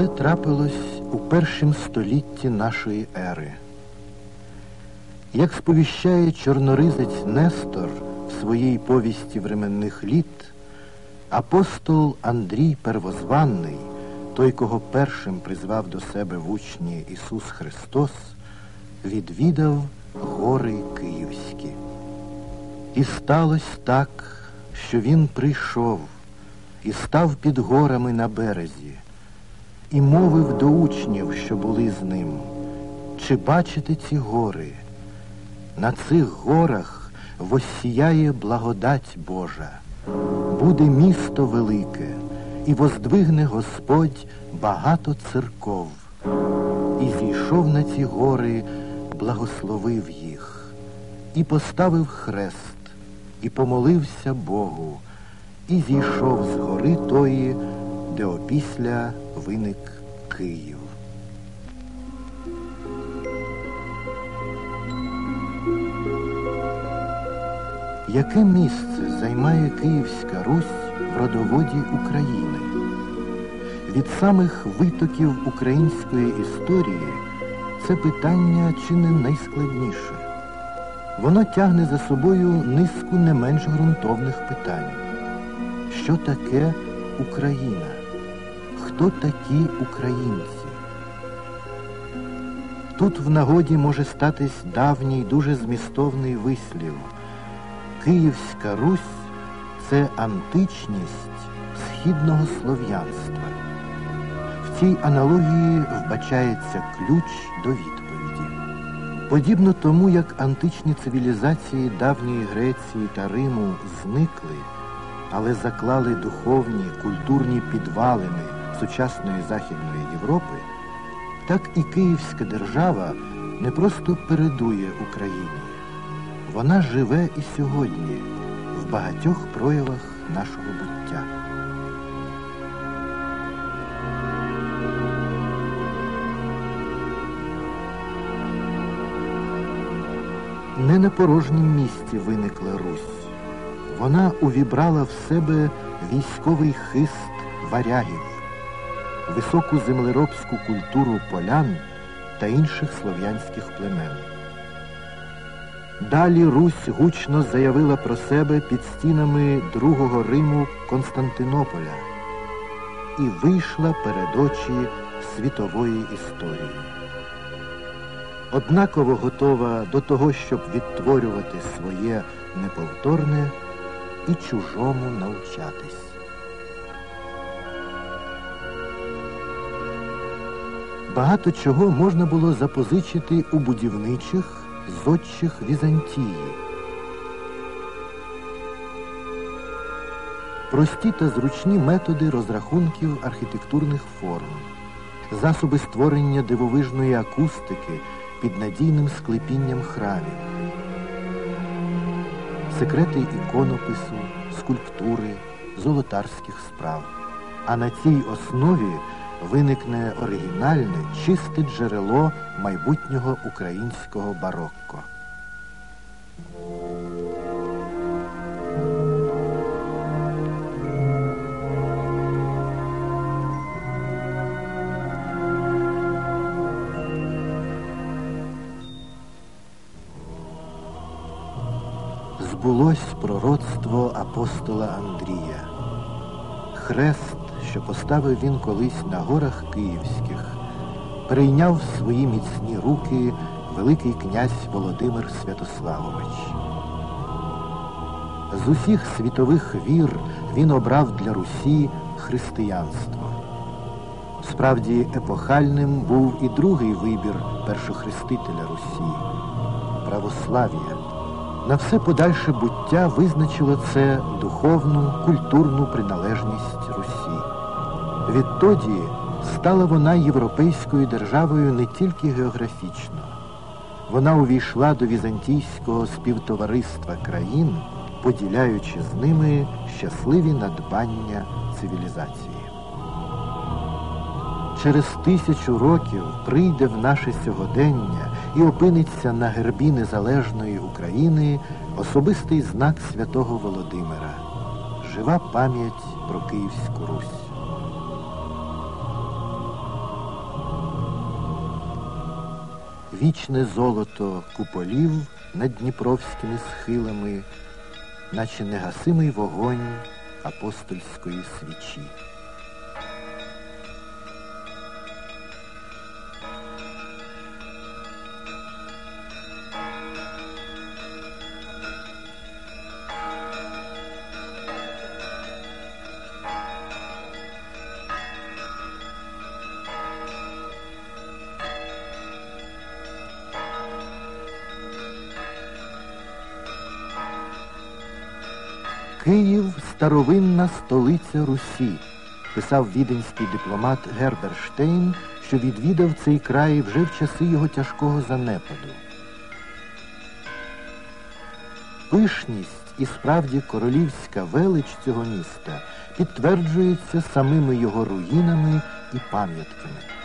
це трапилось у першім столітті нашої ери. Як сповіщає чорноризець Нестор в своїй повісті временних літ, апостол Андрій Первозванний, той, кого першим призвав до себе в учні Ісус Христос, відвідав гори Київські. І сталося так, що він прийшов і став під горами на березі, і мовив до учнів, що були з ним, чи бачите ці гори? На цих горах воссіяє благодать Божа, буде місто велике, і воздвигне Господь багато церков, і зійшов на ці гори, благословив їх, і поставив хрест, і помолився Богу, і зійшов з гори тої, де опісля виник Київ. Яке місце займає Київська Русь в родоводі України? Від самих витоків української історії це питання чи не найскладніше. Воно тягне за собою низку не менш ґрунтовних питань. Що таке Україна? Хто такі українці? Тут в нагоді може статись давній дуже змістовний вислів. Київська Русь це античність східного слов'янства. В цій аналогії вбачається ключ до відповіді. Подібно тому, як античні цивілізації давньої Греції та Риму зникли, але заклали духовні культурні підвалини сучасної Західної Європи, так і Київська держава не просто передує Україні. Вона живе і сьогодні в багатьох проявах нашого буття. Не на порожнім місці виникла Русь. Вона увібрала в себе військовий хист варягів, високу землеробську культуру полян та інших слов'янських племен. Далі Русь гучно заявила про себе під стінами Другого Риму Константинополя і вийшла перед очі світової історії. Однаково готова до того, щоб відтворювати своє неповторне і чужому навчатись. Багато чого можна було запозичити у будівничих зодчих Візантії. Прості та зручні методи розрахунків архітектурних форм, засоби створення дивовижної акустики під надійним склепінням храмів, секрети іконопису, скульптури, золотарських справ. А на цій основі виникне оригінальне, чисте джерело майбутнього українського барокко. Збулось пророцтво апостола Андрія. Хрест що поставив він колись на горах київських, прийняв свої міцні руки Великий князь Володимир Святославович. З усіх світових вір він обрав для Русі християнство. Справді епохальним був і другий вибір першохрестителя Русі православ'я. На все подальше буття визначило це духовну, культурну приналежність Русі. Відтоді стала вона європейською державою не тільки географічно. Вона увійшла до візантійського співтовариства країн, поділяючи з ними щасливі надбання цивілізації. Через тисячу років прийде в наше сьогодення і опиниться на гербі незалежної України особистий знак святого Володимира жива пам'ять про Київську Русь. Вічне золото куполів над дніпровськими схилами, наче негасимий вогонь апостольської свічі. Київ старовинна столиця Русі, писав віденський дипломат Герберштейн, що відвідав цей край вже в часи його тяжкого занепаду. Пишність і справді королівська велич цього міста підтверджується самими його руїнами і пам'ятками.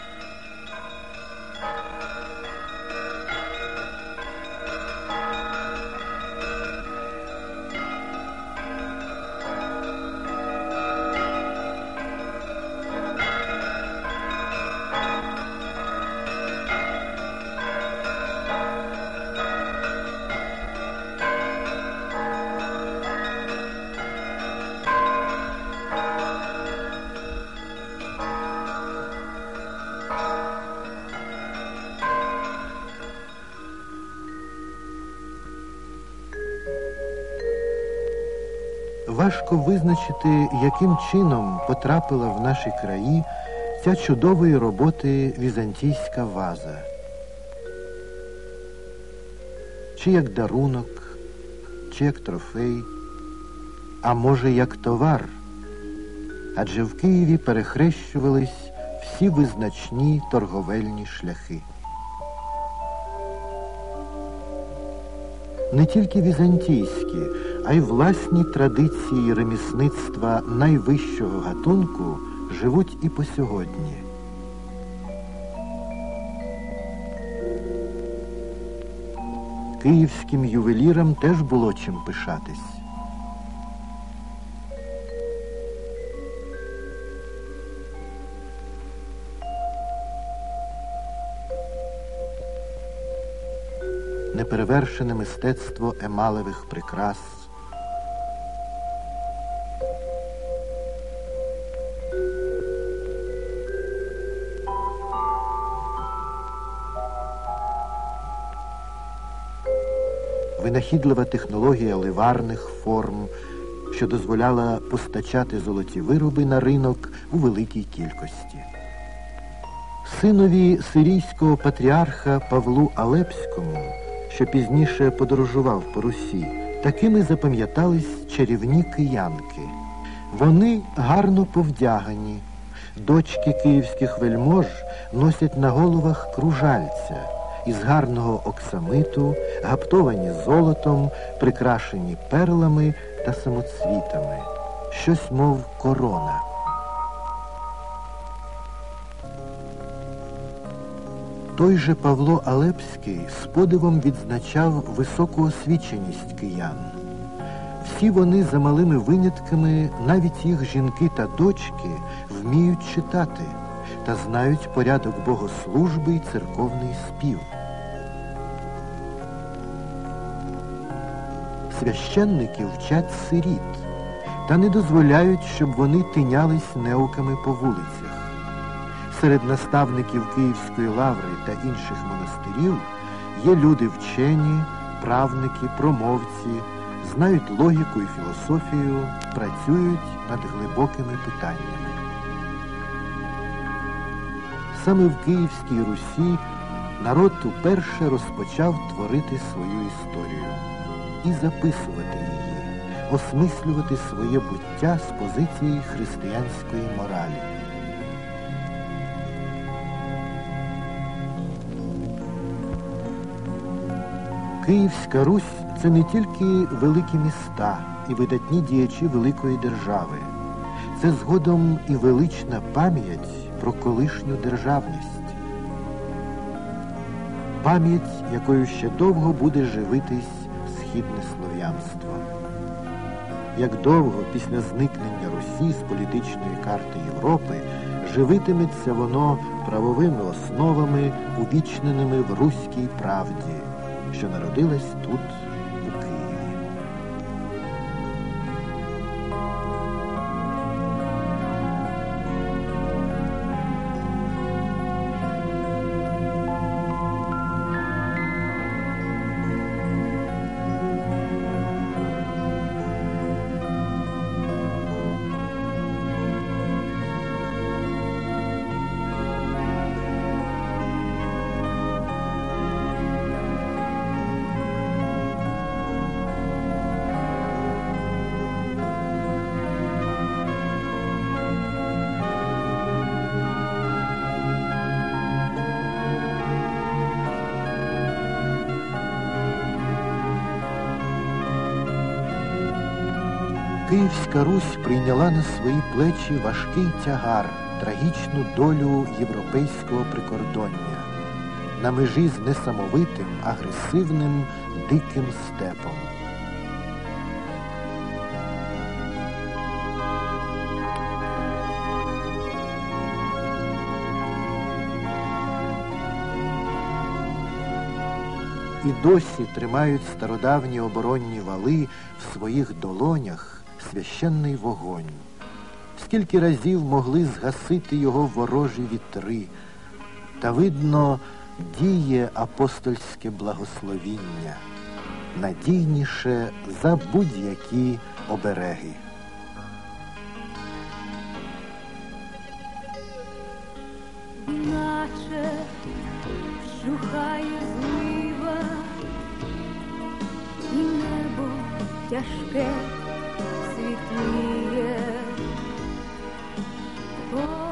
Важко визначити, яким чином потрапила в наші краї ця чудової роботи візантійська ваза. Чи як дарунок, чи як трофей, а може як товар. Адже в Києві перехрещувались всі визначні торговельні шляхи. Не тільки візантійські, а й власні традиції ремісництва найвищого гатунку живуть і по сьогодні. Київським ювелірам теж було чим пишатись. неперевершене мистецтво емалевих прикрас. Винахідлива технологія ливарних форм, що дозволяла постачати золоті вироби на ринок у великій кількості. Синові сирійського патріарха Павлу Алепському що пізніше подорожував по Русі, такими запам'ятались чарівні киянки. Вони гарно повдягані. Дочки київських вельмож носять на головах кружальця із гарного оксамиту, гаптовані золотом, прикрашені перлами та самоцвітами, щось, мов корона. Той же Павло Алепський з подивом відзначав високу освіченість киян. Всі вони за малими винятками, навіть їх жінки та дочки, вміють читати та знають порядок богослужби й церковний спів. Священники вчать сиріт та не дозволяють, щоб вони тинялись неуками по вулицях. Серед наставників Київської лаври та інших монастирів є люди вчені, правники, промовці, знають логіку і філософію, працюють над глибокими питаннями. Саме в Київській Русі народ уперше розпочав творити свою історію і записувати її, осмислювати своє буття з позиції християнської моралі. Київська Русь це не тільки великі міста і видатні діячі великої держави. Це згодом і велична пам'ять про колишню державність. Пам'ять, якою ще довго буде живитись східне слов'янство. Як довго після зникнення Росії з політичної карти Європи живитиметься воно правовими основами, увічненими в руській правді, що народилась тут, Київська Русь прийняла на свої плечі важкий тягар, трагічну долю європейського прикордоння на межі з несамовитим, агресивним, диким степом. І досі тримають стародавні оборонні вали в своїх долонях священний вогонь. Скільки разів могли згасити його ворожі вітри, та видно, діє апостольське благословіння, надійніше за будь-які обереги. Наче вщухає злива, і небо тяжке with me. Yeah. Oh.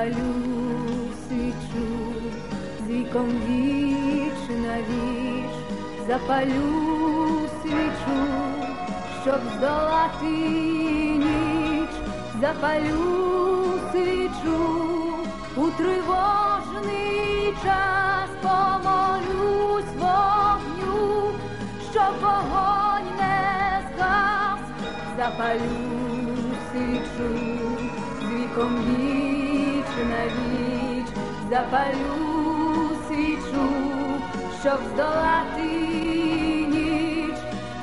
Запалю свічу з віком віч на віч, запалю свічу, щоб здолати ніч, запалю свічу у тривожний час помолюсь вогню, щоб вогонь не згас, запалю свічу віч на віч, запалю свічу, щоб здолати ніч,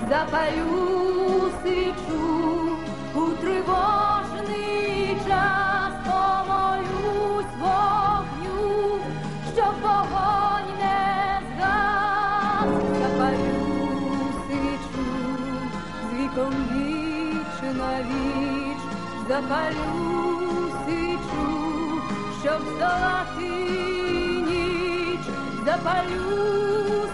запалю свічу у тривожний час помолюсь вогню, щоб вогонь не згас, запалю свічу з віком віч на віч, запалю щоб здолати ніч, запалю